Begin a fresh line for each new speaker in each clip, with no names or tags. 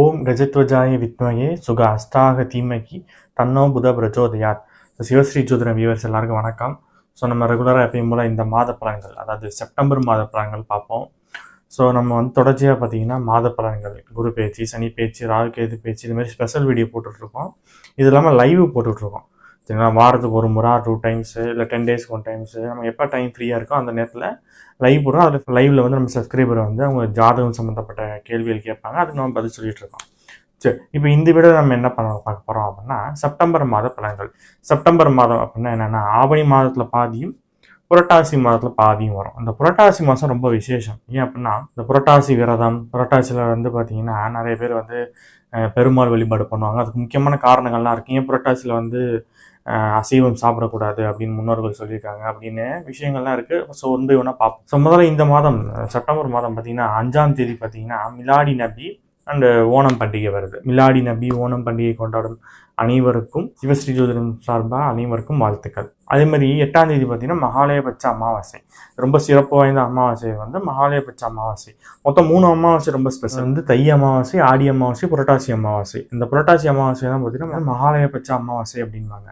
ஓம் கஜத்வஜாய வித்மயே சுக அஷ்டாக தீமகி தன்னோ புத பிரச்சோதயாத். சிவஸ்ரீ ஜோதிட வியூவர்ஸ் எல்லாருக்கும் வணக்கம். ஸோ நம்ம ரெகுலராக எப்பயும் போல் இந்த மாத பலன்கள் அதாவது செப்டம்பர் மாத பலன்கள் பார்ப்போம். ஸோ நம்ம வந்து தொடர்ச்சியாக பார்த்தீங்கன்னா மாத பலன்கள் குரு பேச்சு சனி பேச்சு ராகு கேது பேச்சு இது மாதிரி ஸ்பெஷல் வீடியோ போட்டுட்ருக்கோம் இது இல்லாமல் லைவ் போட்டுட்ருக்கோம் சரிங்களா? வாரத்துக்கு ஒரு முறை டூ டைம்ஸு இல்லை டென் டேஸ்க்கு ஒன் டைம்ஸு நம்ம எப்போ டைம் ஃப்ரீயாக இருக்கோ அந்த நேரத்தில் லைவ் போடுறோம். அதில் லைவில் வந்து நம்ம சப்ஸ்கிரைபர் வந்து அவங்க ஜாதகம் சம்மந்தப்பட்ட கேள்விகள் கேட்பாங்க. அதுக்கு நம்ம பதில் சொல்லிகிட்டு இருக்கோம். சரி இப்போ இந்த வீடியோ நம்ம என்ன பண்ண பார்க்க போகிறோம் அப்படின்னா செப்டம்பர் மாத பலன்கள். செப்டம்பர் மாதம் அப்படின்னா என்னென்னா ஆவணி மாதத்தில் பாதியும் புரட்டாசி மாதத்தில் பாதியும் வரும். இந்த புரட்டாசி மாதம் ரொம்ப விசேஷம். ஏன் அப்படின்னா இந்த புரட்டாசி விரதம் புரட்டாசியில் வந்து பார்த்திங்கன்னா நிறைய பேர் வந்து பெருமாள் வழிபாடு பண்ணுவாங்க. அதுக்கு முக்கியமான காரணங்கள்லாம் இருக்கு. ஏன் புரட்டாசியில் வந்து அசைவம் சாப்பிடக்கூடாது அப்படின்னு முன்னோர்கள் சொல்லியிருக்காங்க அப்படின்னு விஷயங்கள்லாம் இருக்கு. ஸோ வந்து வேணா பார்ப்போம். ஸோ முதல்ல இந்த மாதம் செப்டம்பர் மாதம் பார்த்திங்கன்னா அஞ்சாம் தேதி பார்த்தீங்கன்னா மிலாடி நபி அண்டு ஓணம் பண்டிகை வருது. மிலாடி நபி ஓணம் பண்டிகை கொண்டாடும் அனைவருக்கும் சிவஸ்ரீ ஜோதிடம் சார்பாக அனைவருக்கும் வாழ்த்துக்கள். அதே மாதிரி எட்டாம் தேதி பார்த்தீங்கன்னா மகாலயபட்ச அமாவாசை. ரொம்ப சிறப்பு வாய்ந்த அமாவாசை வந்து மகாலயபட்ச அமாவாசை. மொத்தம் மூணு அமாவாசை ரொம்ப ஸ்பெஷல் வந்து தை அமாவாசை ஆடி அமாவாசை புரட்டாசி அமாவாசை. இந்த புரட்டாசி அமாவாசை தான் பார்த்தீங்கன்னா மகாலயபட்ச அமாவாசை அப்படின்பாங்க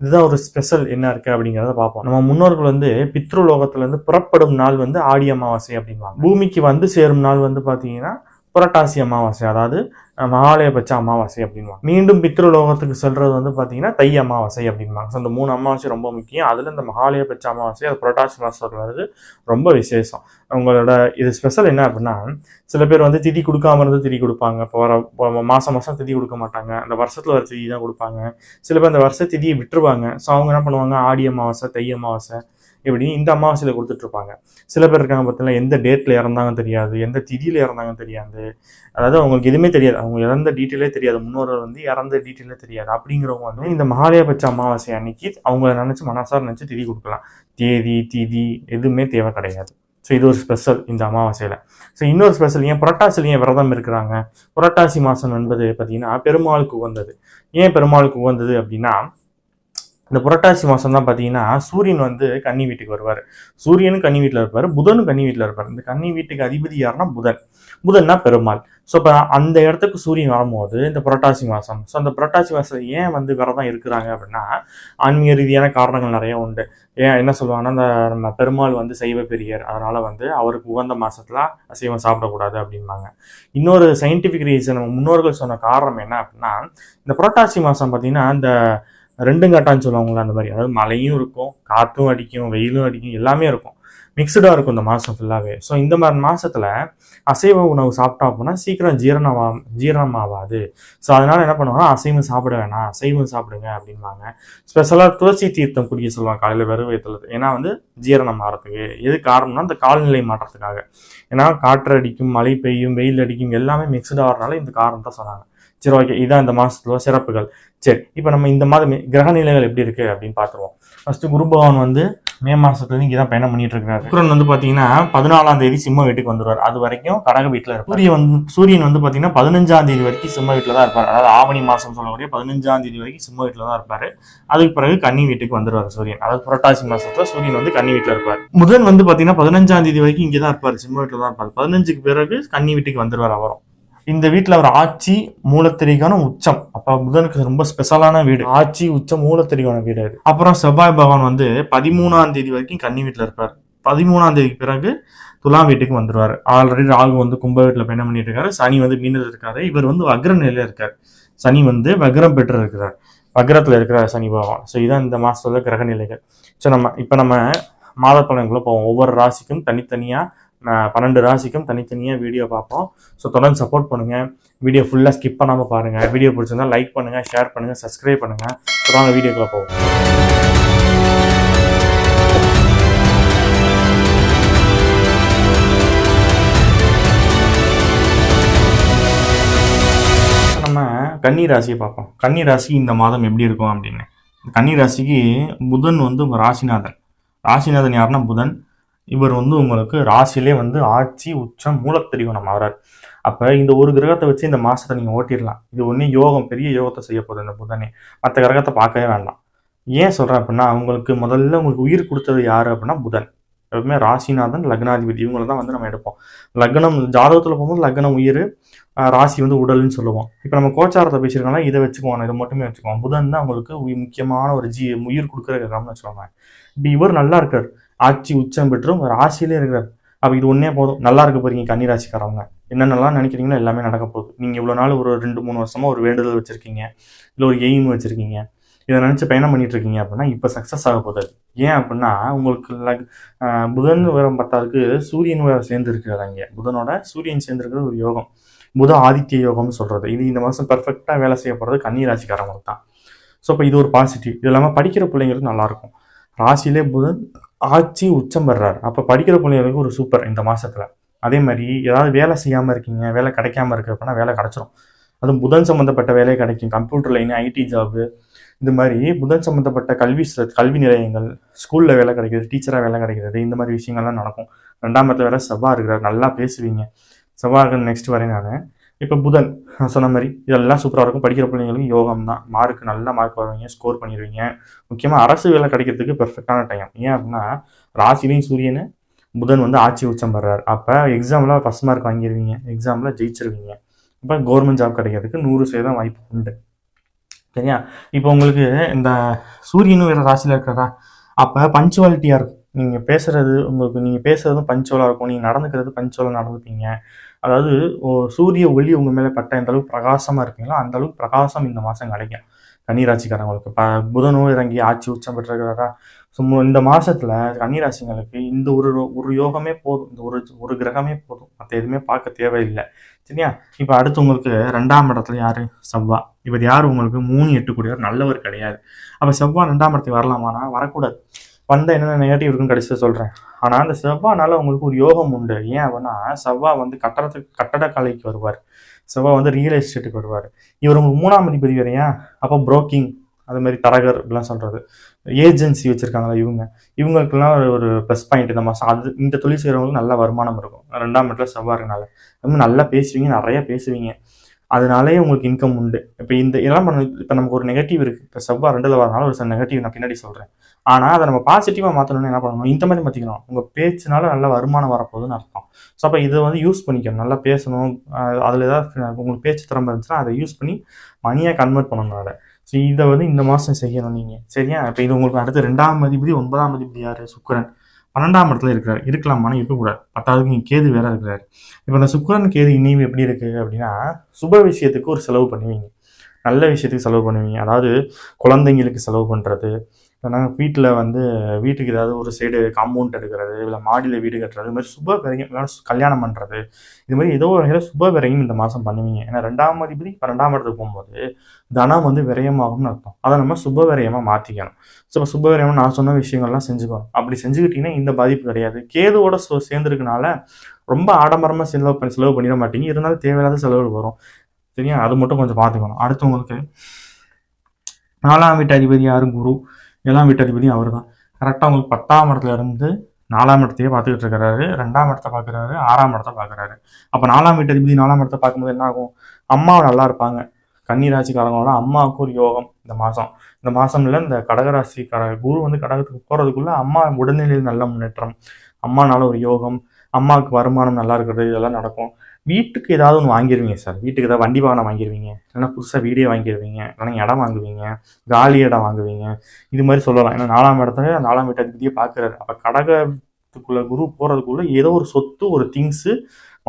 இதுதான் ஒரு ஸ்பெஷல் என்ன இருக்கு அப்படிங்கிறத பார்ப்போம். நம்ம முன்னோர்கள் வந்து பித்ருலோகத்துல இருந்து புறப்படும் நாள் வந்து ஆடி அமாவாசை அப்படின்வாங்க பூமிக்கு வந்து சேரும் நாள் வந்து பார்த்தீங்கன்னா புரட்டாசி அமாவாசை அதாவது மகாலயபட்ச அமாவாசை அப்படின்வாங்க மீண்டும் பித்ருலோகத்துக்கு செல்றது வந்து பார்த்தீங்கன்னா தை அமாவாசை அப்படின்பாங்க ஸோ இந்த மூணு அமாவாசை ரொம்ப முக்கியம். அதில் இந்த மகாலயபட்ச அமாவாசை அது புரட்டாசி மாதத்தில் வருது ரொம்ப விசேஷம். உங்களோட இது ஸ்பெஷல் என்ன அப்படின்னா சில பேர் வந்து திதி கொடுக்காம இருந்து திதி கொடுப்பாங்க. இப்போ வர மாதம் மாதம் திதி கொடுக்க மாட்டாங்க. அந்த வருஷத்தில் வர திதி தான் கொடுப்பாங்க. சில பேர் அந்த வருஷ திதியை விட்டுருவாங்க. ஸோ அவங்க என்ன பண்ணுவாங்க? ஆடி அமாவாசை தை அமாவாசை இப்படி இந்த அமாவாசையில் கொடுத்துட்ருப்பாங்க. சில பேர் இருக்காங்க பார்த்தீங்கன்னா எந்த டேட்டில் இறந்தாங்க தெரியாது எந்த திதியில் இறந்தாங்க தெரியாது. அதாவது அவங்களுக்கு எதுவுமே தெரியாது. அவங்க இறந்த டீட்டெயிலே தெரியாது. முன்னோர்கள் வந்து இறந்த டீட்டெயிலே தெரியாது. அப்படிங்கிறவங்க வந்து இந்த மகாலயபட்ச அமாவாசை அன்னைக்கு அவங்கள நினச்சி மனசார் நினச்சி திதி கொடுக்கலாம். தேதி திதி எதுவுமே தேவை கிடையாது. ஸோ இது ஒரு ஸ்பெஷல் இந்த அமாவாசையில். ஸோ இன்னொரு ஸ்பெஷல் ஏன் புரட்டாசியில் ஏன் விரதம் இருக்கிறாங்க? புரட்டாசி மாதம் என்பது பார்த்தீங்கன்னா பெருமாளுக்கு உகந்தது. ஏன் பெருமாளுக்கு உகந்தது அப்படின்னா இந்த புரட்டாசி மாதம் தான் பார்த்தீங்கன்னா சூரியன் வந்து கன்னி வீட்டுக்கு வருவார். சூரியனும் கன்னி வீட்டில் இருப்பார் புதனும் கன்னி வீட்டில் இருப்பார். இந்த கன்னி வீட்டுக்கு அதிபதி யாருன்னா புதன். புதன்னா பெருமாள். ஸோ இப்போ அந்த இடத்துக்கு சூரியன் வரும்போது இந்த புரட்டாசி மாதம் ஸோ அந்த புரட்டாசி மாதம் ஏன் வந்து விரதம் இருக்கிறாங்க அப்படின்னா ஆன்மீக ரீதியான காரணங்கள் நிறைய உண்டு. ஏன் என்ன சொல்லுவாங்கன்னா இந்த நம்ம பெருமாள் வந்து சைவ பெரியர். அதனால் வந்து அவருக்கு உகந்த மாதத்தில் அசைவம் சாப்பிடக்கூடாது அப்படிம்பாங்க. இன்னொரு சயின்டிஃபிக் ரீசன் முன்னோர்கள் சொன்ன காரணம் என்ன அப்படின்னா இந்த புரட்டாசி மாதம் பார்த்தீங்கன்னா இந்த ரெண்டும் காட்டான்னு சொல்லுவாங்களா அந்த மாதிரி. அதாவது மழையும் இருக்கும் காற்றும் அடிக்கும் வெயிலும் அடிக்கும் எல்லாமே இருக்கும். மிக்சடாக இருக்கும் இந்த மாதம் ஃபுல்லாகவே ஸோ இந்த மாதிரி மாதத்தில் அசைவ உணவு சாப்பிட்டா அப்படின்னா சீக்கிரம் ஜீரணமா ஜீரணமாகாது ஸோ அதனால் என்ன பண்ணுவாங்கன்னா அசைவம் சாப்பிட வேணாம் அசைவம் சாப்பிடுங்க அப்படின்வாங்க. ஸ்பெஷலாக துளசி தீர்த்தம் குடிக்க சொல்லுவாங்க காலையில் வெறும் வயிற்றுல ஏன்னா வந்து ஜீரணம் ஆகிறதுக்கு எது காரணம்னா இந்த காலநிலை மாற்றத்துக்காக. ஏன்னா காற்று அடிக்கும் மழை பெய்யும் வெயில் அடிக்கும் எல்லாமே மிக்சடாகிறதுனால இந்த காரணம் தான் சொன்னாங்க. சரி ஓகே இதுதான் இந்த மாதத்துல சிறப்புகள். சரி இப்போ நம்ம இந்த மாதம் கிரக நிலைகள் எப்படி இருக்கு அப்படின்னு பார்த்துருவோம். ஃபர்ஸ்ட் குரு பகவான் வந்து மே மாசத்துல இங்கே தான் பயணம் பண்ணிட்டு இருக்காரு சுக்கிரன் வந்து பாத்தீங்கன்னா பதினாலாம் தேதி சிம்ம வீட்டுக்கு வந்துருவார். அது வரைக்கும் கடக வீட்டில் இருப்பார். சூரியன் வந்து சூரியன் வந்து பாத்தீங்கன்னா பதினஞ்சாம் தேதி வரைக்கும் சிம்ம வீட்டில் தான் இருப்பார். அதாவது ஆவணி மாசம் சொல்லக்கூடிய பதினஞ்சாம் தேதி வரைக்கும் சிம்ம வீட்டில் தான் இருப்பாரு. அதுக்கு பிறகு கன்னி வீட்டுக்கு வந்துருவார் சூரியன். அதாவது புரட்டாசி மாசத்துல சூரியன் வந்து கன்னி வீட்டில் இருப்பார். முதன் வந்து பாத்தீங்கன்னா பதினஞ்சாம் தேதி வரைக்கும் இங்கே தான் இருப்பார். சிம்ம வீட்டில் தான் இருப்பார். பதினஞ்சுக்கு பிறகு கன்னி வீட்டுக்கு வந்துருவார் அவரும். இந்த வீட்டில் அவர் ஆட்சி மூலத்திரிகான உச்சம். அப்போ புதனுக்கு ரொம்ப ஸ்பெஷலான வீடு. ஆட்சி உச்சம் மூலத்திரிகான வீடு அது. அப்புறம் செவ்வாய் பகவான் வந்து பதிமூணாம் தேதி வரைக்கும் கன்னி வீட்டில் இருப்பார். பதிமூணாம் தேதிக்கு பிறகு துலாம் வீட்டுக்கு வந்துருவார். ஆல்ரெடி ராகு வந்து கும்ப வீட்டில் பயணம் பண்ணிட்டு இருக்காரு. சனி வந்து மீனத்தில் இருக்காரு. இவர் வந்து வக்ர நிலையில இருக்கார். சனி வந்து வக்ரம் பெற்று இருக்கிறார். வக்ரத்தில் இருக்கிறார் சனி பகவான். ஸோ இதான் இந்த மாசத்தோட கிரக நிலைகள். ஸோ நம்ம இப்போ நம்ம மாத பலன்களை போவோம். ஒவ்வொரு ராசிக்கும் தனித்தனியாக பன்னெண்டு ராசிக்கும் தனித்தனியாக வீடியோ பார்ப்போம். ஸோ தொடர்ந்து சப்போர்ட் பண்ணுங்கள் வீடியோ ஃபுல்லாக ஸ்கிப் பண்ணாமல் பாருங்கள் வீடியோ பிடிச்சிருந்தா லைக் பண்ணுங்கள் ஷேர் பண்ணுங்கள் சப்ஸ்கிரைப் பண்ணுங்கள் தொடர்ந்து வீடியோக்குள்ள போவோம். நம்ம கன்னி ராசியை பார்ப்போம். கன்னி ராசி இந்த மாதம் எப்படி இருக்கும் அப்படின்னு. கன்னி ராசிக்கு புதன் வந்து ராசிநாதன். ராசிநாதன் யாருன்னா புதன். இவர் வந்து உங்களுக்கு ராசியிலே வந்து ஆட்சி உச்சம் மூலத்திரிகோணம் ஆகிறார் அப்போ இந்த ஒரு கிரகத்தை வச்சு இந்த மாதத்தை நீங்கள் ஓட்டிடலாம். இது ஒன்று யோகம் பெரிய யோகத்தை செய்ய போகுது இந்த புதனே. மற்ற கிரகத்தை பார்க்கவே வேண்டாம். ஏன் சொல்கிறேன் அப்படின்னா அவங்களுக்கு முதல்ல உங்களுக்கு உயிர் கொடுத்தது யார் அப்படின்னா புதன். எப்பவுமே ராசிநாதன் லக்னாதிபதி இவங்கள தான் வந்து நம்ம எடுப்போம். லக்னம் ஜாதகத்தில் போகும்போது லக்னம் உயிர் ராசி வந்து உடல்னு சொல்லுவோம். இப்போ நம்ம கோச்சாரத்தை பேசியிருக்கோம்னா இதை வச்சுக்குவோம் இதை மட்டுமே வச்சுக்குவோம். புதன் தான் உங்களுக்கு முக்கியமான ஒரு ஜி உயிர் கொடுக்குற கிரகம்னு வச்சுக்கோங்க இப்போ இவர் நல்லா இருக்கார். ஆட்சி உச்சம் பெற்றும் ஒரு ஆட்சியிலே இருக்கிறார். அப்போ இது ஒன்றே போதும். நல்லா இருக்க போறீங்க கன்னிராசிக்காரவங்க. என்னென்னலாம் நினைக்கிறீங்களோ எல்லாமே நடக்க போகுது. நீங்கள் இவ்வளோ நாள் ஒரு ரெண்டு மூணு வருஷமாக ஒரு வேண்டுதல் வச்சுருக்கீங்க. இல்லை ஒரு எய்ம் வச்சுருக்கீங்க. இதை நினச்சி பயணம் பண்ணிட்டு இருக்கீங்க அப்படின்னா இப்போ சக்ஸஸ் ஆக போகுது ஏன் அப்படின்னா உங்களுக்கு like, புதன் விவரம் பத்தாருக்கு சூரியன் வேற சேர்ந்து இருக்கிறார் அங்கே. புதனோட சூரியன் சேர்ந்துருக்கிறது ஒரு யோகம். புத ஆதித்ய யோகம்னு சொல்கிறது இது இந்த மாதம் பர்ஃபெக்டாக வேலை செய்ய போகிறது கன்னிராசிக்காரங்களுக்கு தான். ஸோ இப்போ இது ஒரு பாசிட்டிவ் இது இல்லாமல் படிக்கிற பிள்ளைங்களுக்கு நல்லாயிருக்கும் ராசியிலே புதன் ஆட்சி உச்சம் பெறாரு. அப்போ படிக்கிற பிள்ளைங்களுக்கு ஒரு சூப்பர் இந்த மாதத்தில் அதே மாதிரி ஏதாவது வேலை செய்யாமல் இருக்கீங்க வேலை கிடைக்காம இருக்கிறப்பனா வேலை கிடச்சிரும். அதுவும் புதன் சம்மந்தப்பட்ட வேலையை கிடைக்கும். கம்ப்யூட்டர் லைன் ஐடி ஜாபு இது மாதிரி புதன் சம்மந்தப்பட்ட கல்வி கல்வி நிலையங்கள் ஸ்கூலில் வேலை கிடைக்கிறது டீச்சராக வேலை கிடைக்கிறது இந்த மாதிரி விஷயங்கள்லாம் நடக்கும். ரெண்டாம் இடத்துல வேற செவ்வாய் இருக்கிறார். நல்லா பேசுவீங்க. செவ்வாய் நெக்ஸ்ட் வரேன் நான். இப்போ புதன் நான் சொன்ன மாதிரி இதெல்லாம் சூப்பராக இருக்கும். படிக்கிற பிள்ளைங்களுக்கு யோகம் தான். மார்க் நல்ல மார்க் வருவீங்க ஸ்கோர் பண்ணிடுவீங்க. முக்கியமாக அரசு வேலை கிடைக்கிறதுக்கு பெர்ஃபெக்டான டைம் ஏன் அப்படின்னா ராசிலையும் சூரியனு புதன் வந்து ஆட்சி உச்சம் பெறாரு. அப்போ எக்ஸாமில் ஃபஸ்ட் மார்க் வாங்கிடுவீங்க எக்ஸாமில் ஜெயிச்சிருவீங்க. அப்போ கவர்மெண்ட் ஜாப் கிடைக்கிறதுக்கு நூறு சதவீதம் வாய்ப்பு உண்டு. சரியா? இப்போ உங்களுக்கு இந்த சூரியனும் வேறு ராசியில் இருக்கிறதா? அப்போ பஞ்சுவாலிட்டியாக இருக்கும். நீங்கள் பேசுகிறது உங்களுக்கு நீங்கள் பேசுகிறதும் பஞ்சுவலாக இருக்கும். நீங்கள் நடந்துக்கிறது பஞ்சுவலாக நடந்துப்பீங்க. அதாவது ஓ- சூரிய ஒளி உங்கள் மேலே பட்ட எந்த அளவுக்கு பிரகாசமாக இருப்பீங்களோ அந்த அளவுக்கு பிரகாசம் இந்த மாதம் கிடைக்கும். கன்னிராசிக்காரங்களுக்கு. ப புதனும் இறங்கி ஆட்சி உச்சம் பெற்றிருக்கிறதா? சும்மா இந்த மாசத்துல கன்னிராசிங்களுக்கு இந்த ஒரு ஒரு யோகமே போதும். இந்த ஒரு ஒரு கிரகமே போதும். மற்ற எதுவுமே பார்க்க தேவையில்லை. சரியா? இப்போ அடுத்து உங்களுக்கு ரெண்டாம் இடத்துல யாரு? செவ்வா. இவர் யார்? உங்களுக்கு மூணு எட்டு கூடியவர் நல்லவர் கிடையாது. அப்போ செவ்வா ரெண்டாம் இடத்துக்கு வரலாமானா? வரக்கூடாது. வந்த என்னென்ன நெகட்டிவ் இருக்குன்னு கடைசியாக சொல்கிறேன் ஆனால் அந்த செவ்வாய்னால உங்களுக்கு ஒரு யோகம் உண்டு. ஏன் அப்படின்னா செவ்வா வந்து கட்டடத்துக்கு கட்டடக்கலைக்கு வருவார். செவ்வா வந்து ரியல் எஸ்டேட்டுக்கு வருவார். இவர் உங்களுக்கு மூணாம் அதிபதி வரையா அப்போ புரோக்கிங் அது மாதிரி தரகர் இப்படிலாம் சொல்கிறது ஏஜென்சி வச்சுருக்காங்களா இவங்க. இவங்களுக்குலாம் ஒரு- ஒரு ப்ளஸ் பாயிண்ட் இந்த மாதம் அது இந்த தொழில் செய்கிறவங்களுக்கு நல்ல வருமானம் இருக்கும். ரெண்டாம் இடத்துல செவ்வாய் இருக்கனால அது மாதிரி நல்லா பேசுவீங்க நிறையா பேசுவீங்க. அதனாலேயே உங்களுக்கு இன்கம் உண்டு. இப்போ இந்த இதெல்லாம் பண்ண இப்போ நமக்கு ஒரு நெகட்டிவ் இருக்குது இப்போ செவ்வாய் ரெண்டில் வரனால ஒரு சில நெகட்டிவ் நான் பின்னாடி சொல்கிறேன் ஆனால் அதை நம்ம பாசிட்டிவாக மாற்றணும்னு என்ன பண்ணணும்? இந்த மாதிரி மாற்றிக்கணும் உங்கள் பேச்சுனால நல்ல வருமானம் வரப்போகுதுன்னு அர்த்தம். ஸோ அப்போ இதை வந்து யூஸ் பண்ணிக்கணும். நல்லா பேசணும். அதில் ஏதாவது உங்களுக்கு பேச்சு திறமை இருந்துச்சுன்னா அதை யூஸ் பண்ணி மணியாக கன்வெர்ட் பண்ணணும் அதை. ஸோ இதை வந்து இந்த மாதம் செய்யணும் நீங்கள் சரியா? இப்போ இது உங்களுக்கு அடுத்து ரெண்டாம் அதிபதி ஒன்பதாம் அதிபதி யார்? சுக்கிரன். பன்னெண்டாம் இடத்துல இருக்கிறார். இருக்கலாமான்னு இருக்கக்கூடாது. பத்தாவதுக்கு இங்கே கேது வேற இருக்கிறாரு. இப்போ இந்த சுக்கிரன் கேது இனியும் எப்படி இருக்கு அப்படின்னா சுப விஷயத்துக்கு ஒரு செலவு பண்ணுவீங்க. நல்ல விஷயத்துக்கு செலவு பண்ணுவீங்க. அதாவது குழந்தைங்களுக்கு செலவு பண்ணுறது நாங்கள் வீட்டில் வந்து வீட்டுக்கு ஏதாவது ஒரு சைடு காம்பவுண்ட் எடுக்கிறது இல்லை மாடியில் வீடு கட்டுறது இது மாதிரி சுப விரயம் கல்யாணம் பண்ணுறது இது மாதிரி ஏதோ ஒரு வகையில் சுப விரையும் இந்த மாதம் பண்ணுவீங்க. ஏன்னா ரெண்டாம் அதிபதி பன்னெண்டாம் இடத்துக்கு போகும்போது தனம் வந்து விரயமாகும்னு அர்த்தம். அதை நம்ம சுப விரயமாக மாற்றிக்கணும் ஸோ சுப விரயமாக நான் சொன்ன விஷயங்கள்லாம் செஞ்சுக்கணும். அப்படி செஞ்சுக்கிட்டிங்கன்னா இந்த பாதிப்பு கிடையாது. கேதுவோட சோ சேர்ந்துருக்கனால ரொம்ப ஆடம்பரமாக செலவு பண்ணி செலவு பண்ணிட மாட்டீங்க. இருந்தாலும் தேவையில்லாத செலவு வரும். சரியா? அது மட்டும் கொஞ்சம் பார்த்துக்கணும். அடுத்து உங்களுக்கு நாலாம் வீட்டு அதிபதி யாரும் குரு. ஏழாம் வீட்டு அவர் தான் கரெக்டாக உங்களுக்கு பத்தாம் இடத்துல இருந்து நாலாம் இடத்தையே பார்த்துக்கிட்டு இருக்கிறாரு. ரெண்டாம் இடத்த பார்க்குறாரு. ஆறாம் இடத்த பார்க்குறாரு. அப்போ நாலாம் வீட்டு அதிபதி நாலாம் இடத்த பார்க்கும்போது என்ன ஆகும்? அம்மா நல்லா இருப்பாங்க. கன்னிராசிக்காரங்களோட அம்மாவுக்கு ஒரு யோகம் இந்த மாதம் இந்த மாதம்ல இந்த கடகராசிக்கார குரு வந்து கடகத்துக்கு போகிறதுக்குள்ளே அம்மா உடல்நிலையில் நல்ல முன்னேற்றம். அம்மானால ஒரு யோகம். அம்மாவுக்கு வருமானம் நல்லா இருக்கிறது இதெல்லாம் நடக்கும். வீட்டுக்கு ஏதாவது ஒன்று வாங்கிடுவீங்க சார். வீட்டுக்கு ஏதாவது வண்டி வாகனம் வாங்கிடுவீங்க இல்லைன்னா புதுசாக வீடியோ வாங்கிடுவீங்க இல்லைன்னா இடம் வாங்குவீங்க. காலி இடம் வாங்குவீங்க. இது மாதிரி சொல்லலாம். ஏன்னா நாலாம் இடத்துல நாலாம் வீட்டு அதிபதியே பார்க்குறாரு. அப்போ கடகத்துக்குள்ளே குரு போகிறதுக்குள்ளே ஏதோ ஒரு சொத்து ஒரு திங்ஸு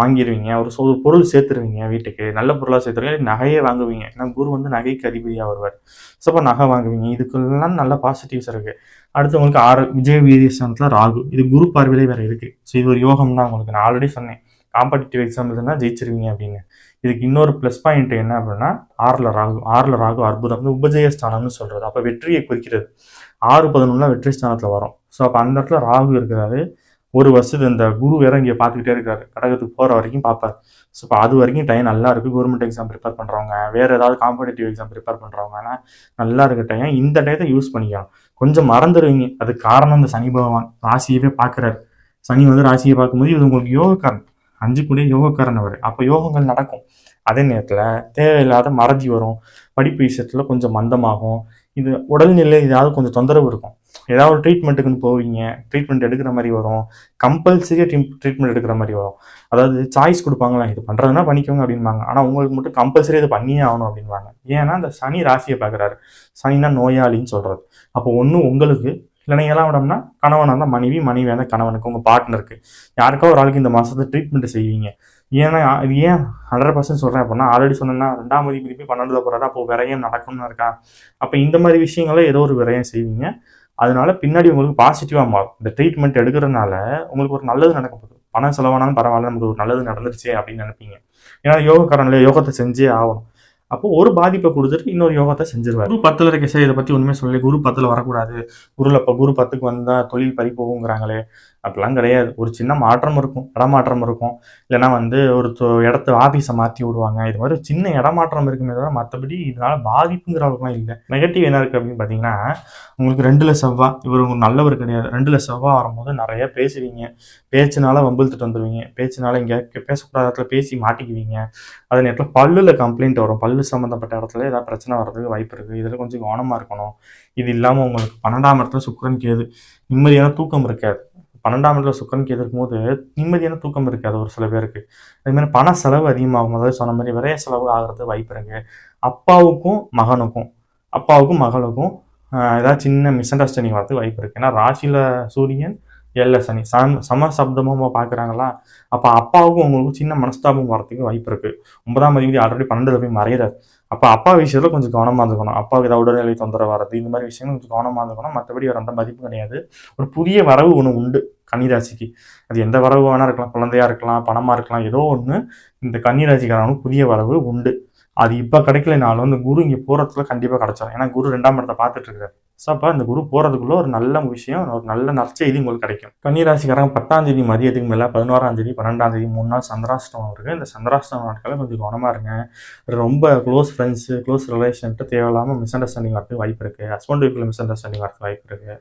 வாங்கிடுவீங்க ஒரு சொ பொருள் சேர்த்துருவீங்க வீட்டுக்கு. நல்ல பொருளாக சேர்த்துருவீங்க. நகையே வாங்குவீங்க. ஏன்னா குரு வந்து நகைக்கு அதிபதியாக வருவார். ஸோ அப்போ நகை வாங்குவீங்க. இதுக்கெல்லாம் நல்ல பாசிட்டிவ்ஸ் இருக்குது அடுத்து உங்களுக்கு ஆறு விஜய் வீரியஸ்தானத்தில் ராகு. இது குரு பார்வையிலே வேறு இருக்குது ஸோ இது ஒரு யோகம் தான் உங்களுக்கு. நான் ஆல்ரெடி சொன்னேன். காம்படிட்டிவ் எக்ஸாம் எதுனா ஜெயிச்சிருவீங்க அப்படின்னு. இதுக்கு இன்னொரு ப்ளஸ் பாயிண்ட் என்ன அப்படின்னா ஆறில் ராகு ஆறில் ராகு அற்புதம் வந்து உபஜய ஸ்தானம்னு சொல்கிறது அப்போ வெற்றியை குறிக்கிறது. ஆறு பதினொன்றுலாம் வெற்றி ஸ்தானத்தில் வரும். ஸோ அப்போ அந்த இடத்துல ராகு இருக்கிறாரு. ஒரு வருஷத்து இந்த குரு வேற இங்கே பார்த்துக்கிட்டே இருக்காரு. கடகத்துக்கு போகிற வரைக்கும் பார்ப்பார். ஸோ இப்போ அது வரைக்கும் டைம் நல்லா இருக்குது கவர்மெண்ட் எக்ஸாம் ப்ரிப்பேர் பண்ணுறவங்க வேறு ஏதாவது காம்படிட்டிவ் எக்ஸாம் ப்ரிப்பேர் பண்ணுறவங்கன்னா நல்லா இருக்க டைம் இந்த டயத்தை யூஸ் பண்ணிக்கலாம். கொஞ்சம் மறந்துடுவீங்க. அதுக்கு காரணம் இந்த சனி பகவான். ராசியவே பார்க்குறாரு. சனி வந்து ராசியை பார்க்கும்போது இது உங்களுக்கு யோகக்காரன் அஞ்சு கூடிய யோகக்காரன் அவர். அப்போ யோகங்கள் நடக்கும். அதே நேரத்தில் தேவையில்லாத மறதி வரும். படிப்பு விஷயத்தில் கொஞ்சம் மந்தமாகும். இது உடல்நிலை ஏதாவது கொஞ்சம் தொந்தரவு இருக்கும். ஏதாவது ஒரு ட்ரீட்மெண்ட்டுக்குன்னு போவீங்க. ட்ரீட்மெண்ட் எடுக்கிற மாதிரி வரும். கம்பல்சரியாக ட்ரீட்மெண்ட் எடுக்கிற மாதிரி வரும். அதாவது சாய்ஸ் கொடுப்பாங்களா இது பண்ணுறதுனா பண்ணிக்கோங்க அப்படின்பாங்க. ஆனால் உங்களுக்கு மட்டும் கம்பல்சரி இது பண்ணியே ஆகணும் அப்படின்பாங்க. ஏன்னா அந்த சனி ராசியை பார்க்குறாரு. சனினா நோயாளின்னு சொல்கிறது அப்போ ஒன்று உங்களுக்கு இல்லைனா ஏழாம் இடம்னா கணவனாக இருந்தால் மனைவி மனைவி இருந்தால் கணவனுக்கு உங்கள் பார்ட்னருக்கு யாருக்கோ ஒரு ஆளுக்கு இந்த மாதத்தை ட்ரீட்மெண்ட் செய்வீங்க. ஏன்னா இது ஏன் ஹண்ட்ரட் பர்சன்ட் சொல்கிறேன் அப்படின்னா ஆல்ரெடி சொன்னேன்னா ரெண்டாம் மதிப்பு திருப்பி பன்னெண்டுல போகிறாரு அப்போ விரயம் நடக்கணும்னு இருக்கா? அப்போ இந்த மாதிரி விஷயங்கள ஏதோ ஒரு விரயம் செய்வீங்க. அதனால பின்னாடி உங்களுக்கு பாசிட்டிவாக மாறும். இந்த ட்ரீட்மெண்ட் எடுக்கிறதுனால உங்களுக்கு ஒரு நல்லது நடக்க போகுது பணம் செலவானாலும் பரவாயில்ல நமக்கு ஒரு நல்லது நடந்துருச்சு அப்படின்னு நினைப்பீங்க. ஏன்னா யோகக்காரனில் யோகத்தை செஞ்சே ஆகணும். அப்போ ஒரு பாதிப்பை கொடுத்துட்டு இன்னொரு யோகத்தை செஞ்சிருவார். குரு பத்தில் இருக்க சார் இதை பற்றி ஒன்றுமே சொல்லலை. குரு பத்தில் வரக்கூடாது. குருல இப்போ குரு பத்துக்கு வந்தால் தொழில் பறி போகுங்கிறாங்களே. அப்படிலாம் கிடையாது. ஒரு சின்ன மாற்றம் இருக்கும். இடமாற்றம் இருக்கும். இல்லைன்னா வந்து ஒரு இடத்து இடத்த ஆஃபீஸை மாற்றி விடுவாங்க. இது மாதிரி சின்ன இடமாற்றம் இருக்குமே தவிர மற்றபடி இதனால் பாதிப்புங்கிற அளவுக்குலாம் இல்லை. நெகட்டிவ் என்ன இருக்குது அப்படின்னு பார்த்தீங்கன்னா உங்களுக்கு ரெண்டுல செவ்வா இவர் உங்களுக்கு நல்லவர் கிடையாது. ரெண்டுல செவ்வா வரும்போது நிறைய பேசுவீங்க. பேச்சுனால வம்பிழுத்துட்டு வந்துடுவீங்க பேச்சுனால இங்கே பேசக்கூடாத இடத்துல பேசி மாட்டிக்குவீங்க. அதே நேரத்தில் பல்லில் கம்ப்ளைண்ட் வரும். பல்லு சம்மந்தப்பட்ட இடத்துல ஏதாவது பிரச்சனை வர்றதுக்கு வாய்ப்பு இருக்குது இதில் கொஞ்சம் கவனமாக இருக்கணும். இது இல்லாமல் உங்களுக்கு பன்னெண்டாம் இடத்துல சுக்கரன் கேது. நிம்மதியான தூக்கம் இருக்காது. பன்னெண்டாம் இடத்துல சுக்கரனுக்கு எதிர்க்கும் போது நிம்மதியான தூக்கம் இருக்காது ஒரு சில பேருக்கு. அதுமாதிரி பண செலவு அதிகமாகும். அதாவது சொன்ன மாதிரி விரைய செலவு ஆகிறது வாய்ப்பு இருக்கு. அப்பாவுக்கும் மகனுக்கும் அப்பாவுக்கும் மகளுக்கும் ஏதாவது சின்ன மிஸ் அண்டர்ஸ்டாண்டிங் வரது வாய்ப்பு இருக்கு. ஏன்னா ராசியில சூரியன் ஏழில் சனி. சம சம சப்தமாக பார்க்குறாங்களா அப்போ அப்பாவுக்கும் உங்களுக்கும் சின்ன மனஸ்தாபம் வரதுக்கு வாய்ப்பு இருக்கு. ஒன்பதாம் அதிபதி ஆல்ரெடி பன்னெண்டில் போய் மறையிறார் அப்போ அப்பா விஷயத்தில் கொஞ்சம் கவனமாக இருந்துக்கணும். அப்பாவுக்கு ஏதாவது உடல்நிலை தொந்தரவு வரது இந்த மாதிரி விஷயங்கள் கொஞ்சம் கவனமாக இருந்துக்கணும். மற்றபடி வேறு அந்த மதிப்பு கிடையாது. ஒரு புதிய வரவு ஒன்று உண்டு. கன்னிராசிக்கு. அது எந்த வரவு வேணா இருக்கலாம் குழந்தையா இருக்கலாம் பணமா இருக்கலாம் ஏதோ ஒன்று இந்த கன்னிராசிக்காரனுக்கு புதிய வரவு உண்டு. அது இப்போ கிடைக்கலனாலும் இந்த குரு இங்கே போகிறதுல கண்டிப்பாக கிடைச்சிடும் ஏன்னா குரு ரெண்டாம் இடத்தை பார்த்துட்டு இருக்காரு. ஸோ அப்போ இந்த குரு போகிறதுக்குள்ள ஒரு நல்ல விஷயம் ஒரு நல்ல நற்செய்தி உங்களுக்கு கிடைக்கும். கன்னிராசிக்காரங்க பத்தாம் தேதி மதியத்துக்கு மேலே பதினோராம் தேதி பன்னெண்டாம் தேதி மூணு நாள் சந்திராஷ்டமம் இருக்குது இந்த சந்திராஷ்டம நாட்களில் கொஞ்சம் கவனமாக இருங்க. ரொம்ப க்ளோஸ் ஃப்ரெண்ட்ஸு க்ளோஸ் ரிலேஷன்ட்டு தேவையில்லாமல் மிஸ் அண்டர்ஸ்டாண்டிங் வரதுக்கு வாய்ப்பு இருக்குது ஹஸ்பண்ட் வீட்டில் மிஸ் அண்டர்ஸ்டாண்டிங் வரதுக்கு வாய்ப்பு இருக்குது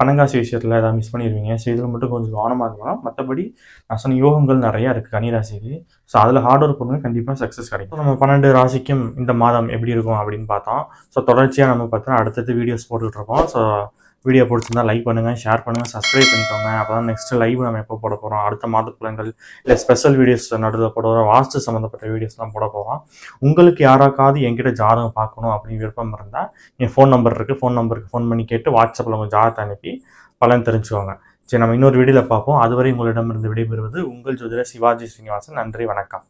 பணங்காசு விஷயத்தில் ஏதாவது மிஸ் பண்ணிடுவீங்க ஸோ இதில் மட்டும் கொஞ்சம் கவனமாக இருக்கணும். மற்றபடி நான் சொன்ன யோகங்கள் நிறையா இருக்குது கன்னிராசிக்கு ஸோ அதில் ஹார்ட் ஒர்க் பண்ணுங்க கண்டிப்பாக சக்ஸஸ் கிடைக்கும். நம்ம பன்னெண்டு ராசிக்கும் இந்த மாதம் எப்படி இருக்கும் அப்படின்னு பார்த்தோம். ஸோ தொடர்ச்சியாக நம்ம பார்த்தோன்னா அடுத்தடுத்து வீடியோஸ் போட்டுட்டு இருக்கோம். ஸோ வீடியோ பிடிச்சிருந்தா லைக் பண்ணுங்கள் ஷேர் பண்ணுங்கள் சப்ஸ்கிரைப் பண்ணிக்கோங்க. அப்போ தான் நெக்ஸ்ட் லைவ் நம்ம எப்போ போட போகிறோம் அடுத்த மாத பலன்கள் இல்லை ஸ்பெஷல் வீடியோஸ் நடுவில் போட போகிறோம் வாஸ்து சம்மந்தப்பட்ட வீடியோஸ்லாம் போட போகிறோம் உங்களுக்கு யாராக்காவது என்கிட்ட ஜாதகம் பார்க்கணும் அப்படின்னு விருப்பம் இருந்தால் என் ஃபோன் நம்பர் இருக்குது ஃபோன் நம்பருக்கு ஃபோன் பண்ணி கேட்டு வாட்ஸ்அப்பில் உங்கள் ஜாதகத்தை அனுப்பி பலன் தெரிஞ்சுக்கோங்க. சரி நம்ம இன்னொரு வீடியோவில் பார்ப்போம். அதுவரை உங்களிடமிருந்து விடைபெறுவது உங்கள் ஜோதிட சிவாஜி ஸ்ரீனிவாசன். நன்றி வணக்கம்.